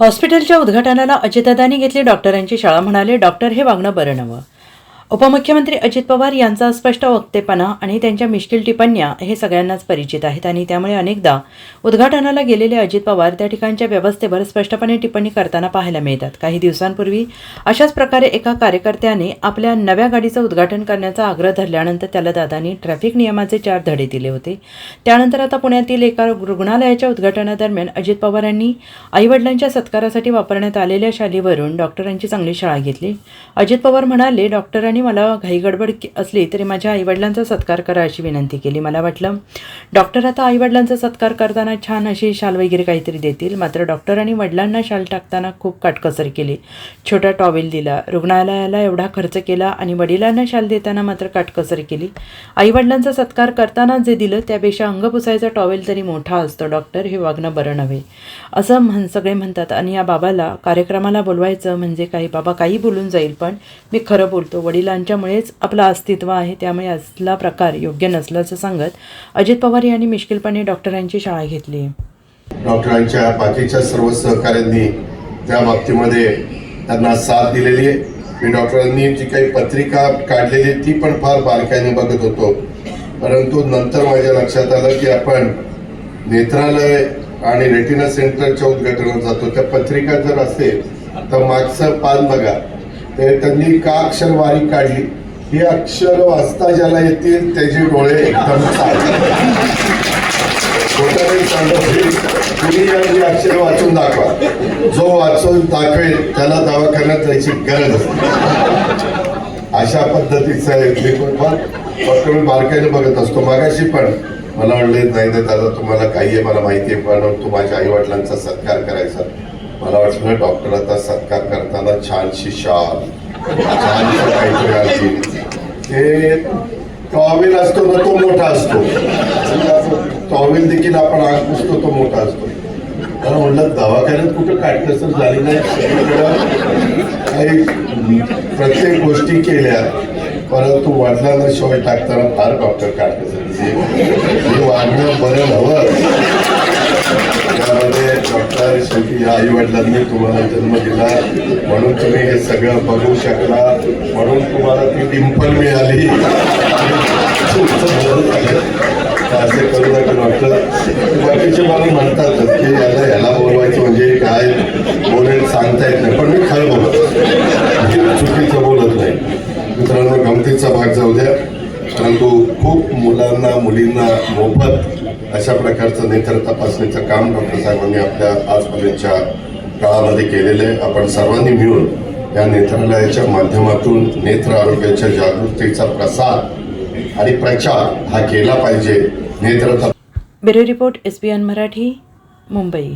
हॉस्पिटलच्या उद्घाटनाला अजितदादांनी घेतली डॉक्टरांची शाळा म्हणाले डॉक्टर हे वागणं बरं नवं उपमुख्यमंत्री अजित पवार यांचा स्पष्ट वक्तेपणा आणि त्यांच्या मिश्किल टिप्पण्या हे सगळ्यांनाच परिचित आहेत आणि त्यामुळे अनेकदा उद्घाटनाला गेलेले अजित पवार त्या ठिकाणच्या व्यवस्थेवर स्पष्टपणे टिप्पणी करताना पाहायला मिळतात. काही दिवसांपूर्वी अशाच प्रकारे एका कार्यकर्त्याने आपल्या नव्या गाडीचं उद्घाटन करण्याचा आग्रह धरल्यानंतर त्याला दादांनी ट्रॅफिक नियमाचे चार धडे दिले होते. त्यानंतर आता पुण्यातील एका रुग्णालयाच्या उद्घाटनादरम्यान अजित पवार यांनी आईवडिलांच्या सत्कारासाठी वापरण्यात आलेल्या शालीवरून डॉक्टरांची चांगली शाळा घेतली. अजित पवार म्हणाले डॉक्टरांनी मला घाईगडबड गडबड असली तरी माझ्या आईवडिलांचा सत्कार करा अशी विनंती केली. मला वाटलं डॉक्टर आता आईवडिलांचा सत्कार करताना छान अशी शाल वगैरे काहीतरी देतील. मात्र डॉक्टरांनी वडिलांना शाल टाकताना खूप काटकसर केली. छोटा टॉवेल दिला रुग्णालयाला एवढा खर्च केला आणि वडिलांना शाल देताना मात्र काटकसर केली. आईवडिलांचा सत्कार करताना जे दिलं त्यापेक्षा अंग पुसायचा टॉवेल तरी मोठा असतो डॉक्टर हे वागणं बरं नव्हे. असं म्हण सगळे म्हणतात आणि या बाबाला कार्यक्रमाला बोलवायचं म्हणजे काही बाबा काही बोलून जाईल पण मी खरं बोलतो वडील वडिलांच्यामुळेच आपलं अस्तित्व आहे त्यामुळे असला प्रकार योग्य नसल्याचं सांगत अजित पवार यांनी मिश्किलपणे डॉक्टरांची शाळा घेतली. डॉक्टरांच्या बाकीच्या सर्व सहकाऱ्यांनी त्या बाबतीमध्ये त्यांना साथ दिलेली आहे. मी डॉक्टरांनी जी काही पत्रिका काढलेली आहे, ती पण फार बारकाईने बघत होतो. परंतु नंतर माझ्या लक्षात आलं की आपण नेत्रालय आणि रेटिना सेंटरच्या उद्घाटनात जातो. त्या पत्रिका जर असेल तर मागचं पान बघा. ते त्यांनी का अक्षर वारी काढली? ही अक्षर वाचता ज्याला येतील त्याचे डोळे एकदम तुम्ही अक्षर वाचून दाखवा. जो वाचून दाखवेल त्याला दवाखान्यात जायची गरज असते. अशा पद्धतीचं आहे मी पण बारकाईने बघत असतो. मागाशी पण मला म्हणले नाही नाही दादा तुम्हाला काही आहे मला माहिती आहे पण तू माझ्या आई वडिलांचा सत्कार करायचा. मला वाटलं टॉक्टराचा सत्कार करताना छानशी शाल छानशी काहीतरी आली ते टॉवेल असतो ना तो मोठा असतो. टॉवेल देखील आपण आग पुसतो तो मोठा असतो. मला म्हणलं दवाखान्यात कुठं काटकसर झाली नाही? काही प्रत्येक गोष्टी केल्या. परंतु वडिलांना शिवाय टाकताना फार डॉक्टर काटकसर. वागणं बरं हवं आई वडिलांनी तुम्हाला जन्म दिला. म्हणून तुम्ही हे सगळं बघू शकला. म्हणून तुम्हाला ती डिंपल मिळाली. असे करू नका डॉक्टर. बाकीचे मला म्हणतात की याला याला बोलवायचं म्हणजे काय? बोलेल सांगता येत नाही. पण मी खरं बोलत. चुकीचं बोलत नाही. मित्रांनो गमतीचा भाग जाऊ द्या. परंतु खूप मुलांना मुलींना मोफत अशा प्रकारचं नेत्र तपासणीचं काम डॉक्टर साहेबांनी आपल्या आजपर्यंतच्या काळामध्ये केलेलं आहे. आपण सर्वांनी मिळून या नेत्रालयाच्या माध्यमातून नेत्र आरोग्याच्या जागृतीचा प्रसार आणि प्रचार हा केला पाहिजे. Netra bureau report S N Marathi Mumbai.